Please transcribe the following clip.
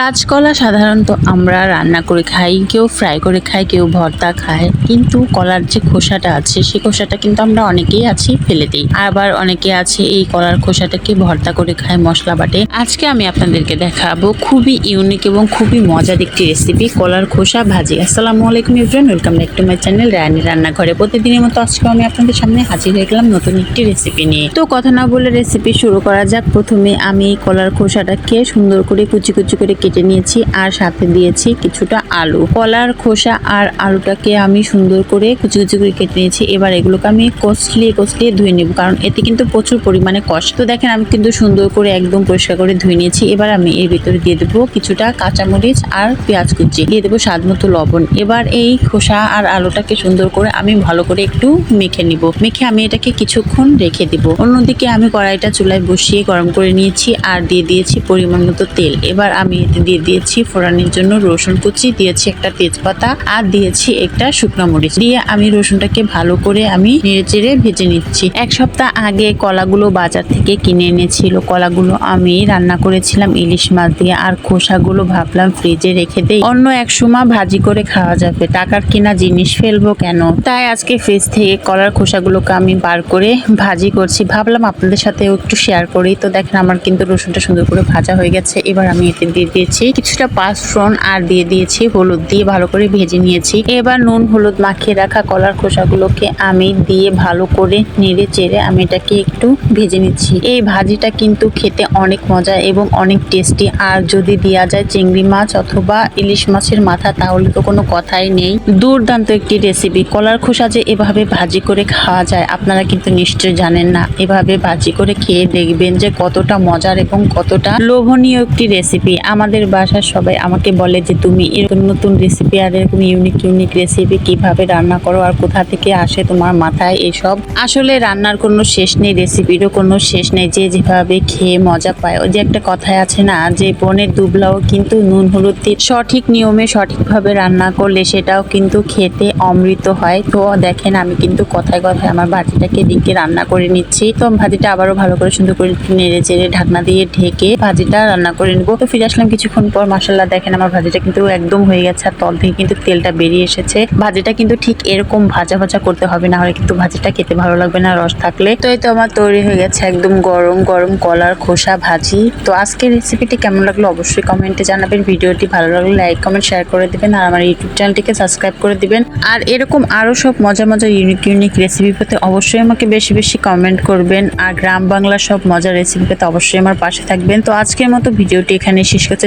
কাঁচকলা সাধারণত আমরা রান্না করে খাই, কেউ ফ্রাই করে খায়, কেউ ভর্তা খায়। কিন্তু কলার যে খোসাটা আছে সেই খোসাটা কিন্তু আমরা অনেকেই আছি ফেলে দিই। আবার অনেকে আছে এই কলার খোসাটাকে ভর্তা করে খায়, মশলা বাটে। আজকে আমি আপনাদেরকে দেখাবো খুবই ইউনিক এবং খুবই মজার একটি রেসিপি কলার খোসা ভাজি। আসসালামু আলাইকুম Ibrahim welcome back to my channel Rayani রান্নাঘরে প্রতিদিনের মতো আজকে আমি আপনাদের সামনে হাজির হয়ে গেলাম নতুন একটি রেসিপি নিয়ে। তো কথা না বলে রেসিপি শুরু করা যাক। প্রথমে আমি কলার খোসাটাকে সুন্দর করে কুচি কুচি করে কেটে নিয়েছি আর সাথে দিয়েছি কিছুটা আলু। কলার খোসা আর আলুটাকে আমি সুন্দর করে কুচি কুচি করে কেটে নিয়েছি। এবার এগুলোকে আমি কষলিয়ে কষলিয়ে ধুয়ে নেব, কারণ এতে কিন্তু প্রচুর পরিমাণে কষ্ট। তো দেখেন, আমি কিন্তু সুন্দর করে একদম পরিষ্কার করে ধুয়ে নিয়েছি। এবার আমি এর ভিতরে দিয়ে দেবো কিছুটা কাঁচামরিচ আর পেঁয়াজ কুচি। দিয়ে দেবো স্বাদ মতো লবণ। এবার এই খোসা আর আলুটাকে সুন্দর করে আমি ভালো করে একটু মেখে নিব। মেখে আমি এটাকে কিছুক্ষণ রেখে দিব। অন্যদিকে আমি কড়াইটা চুলায় বসিয়ে গরম করে নিয়েছি আর দিয়ে দিয়েছি পরিমাণ মতো তেল। এবার আমি দিয়ে দিয়েছি ফোড়ানোর জন্য রসুন কুচি, দিয়েছি একটা তেজপাতা আর দিয়েছি একটা শুকনো মরিচ। দিয়ে আমি রসুনটাকে ভালো করে আমি নেড়ে ভেজে নিচ্ছি। এক সপ্তাহ আগে কলাগুলো বাজার থেকে কিনে এনেছিল। কলাগুলো আমি রান্না করেছিলাম ইলিশ মাছ দিয়ে আর খোসাগুলো ভাবলাম ফ্রিজে রেখে দেই। অন্য এক সময় ভাজি করে খাওয়া যাবে। টাকার কিনা জিনিস ফেলব কেন? তাই আজকে ফ্রিজ থেকে কলার খোসাগুলোকে আমি বার করে ভাজি করছি। ভাবলাম আপনাদের সাথে একটু শেয়ার করি। তো দেখেন আমার কিন্তু রসুনটা সুন্দর করে ভাজা হয়ে গেছে। এবার আমি এতে দিয়ে দিয়েছি। কিছুটা পাঁচফোড়ন আর দিয়ে দিয়েছি, হলুদ দিয়ে ভালো করে ভেজে নিয়েছি। এবার নুন, হলুদ মাখিয়ে রাখা কলার খোসাগুলোকে আমি দিয়ে ভালো করে নেড়ে চেড়ে আমি এটাকে একটু ভেজে নিচ্ছি। এই ভাজিটা কিন্তু খেতে অনেক মজা এবং অনেক টেস্টি। আর যদি দেওয়া যায় চিংড়ি মাছ অথবা ইলিশ মাছের মাথা, তাহলে তো কোনো কথাই নেই। দুর্দান্ত একটি রেসিপি কলার খোসা যে এভাবে ভাজি করে খাওয়া যায়, আপনারা কিন্তু নিশ্চয়ই জানেন না। এভাবে ভাজি করে খেয়ে দেখবেন যে কতটা মজার এবং কতটা লোভনীয় একটি রেসিপি আমাদের বাসার সবাই আমাকে বলে যে তুমি এরকম নতুন রেসিপি আর এরকম ইউনিক ইউনিক রেসিপি কীভাবে রান্না করো আর কোথা থেকে আসে তোমার মাথায় এসব? আসলে রান্নার কোনো শেষ নেই রেসিপিরও কোনো শেষ নেই। যে যেভাবে খেয়ে মজা পায়। ওই যে একটা কথায় আছে না, যে বনের দুবলাও কিন্তু নুন, হলুদ সঠিক নিয়মে সঠিকভাবে রান্না করলে সেটাও কিন্তু খেতে অমৃত হয়। তো দেখেন, আমি কিন্তু কথায় কথায় আমার ভাজিটাকে দিকে রান্না করে নিচ্ছি। তো ভাজিটা আবারও ভালো করে সুন্দর করে নেড়ে চেড়ে ঢাকনা দিয়ে ঢেকে ভাজিটা রান্না করে নেব। তো ফিরে আসলাম কিছুক্ষণ পর মাসাল্লাহ দেখেন আমার ভাজিটা কিন্তু একদম হয়ে গেছে আর তল থেকে কিন্তু তেলটা বেরিয়ে এসেছে। ভাজিটা কিন্তু ঠিক এরকম ভাজা ভাজা করতে হবে, না হলে কিন্তু ভাজিটা খেতে ভালো লাগবে না, রস থাকলে। তো এই তো আমার তৈরি হয়ে গেছে একদম গরম গরম কলার খোসা ভাজি। তো আজকের রেসিপিটি কেমন লাগল অবশ্যই কমেন্টে জানাবেন। ভিডিওটি ভালো লাগলে লাইক কমেন্ট শেয়ার করে দেবেন আর আমার ইউটিউব চ্যানেলটিকে সাবস্ক্রাইব করে দিবেন। আর এরকম আরও সব মজা মজা ইউনিক ইউনিক রেসিপি পেতে অবশ্যই আমাকে বেশি বেশি কমেন্ট করবেন। আর গ্রাম বাংলার সব মজার রেসিপি পেতে অবশ্যই আমার পাশে থাকবেন। তো আজকের মতো ভিডিওটি এখানে শেষ করছে।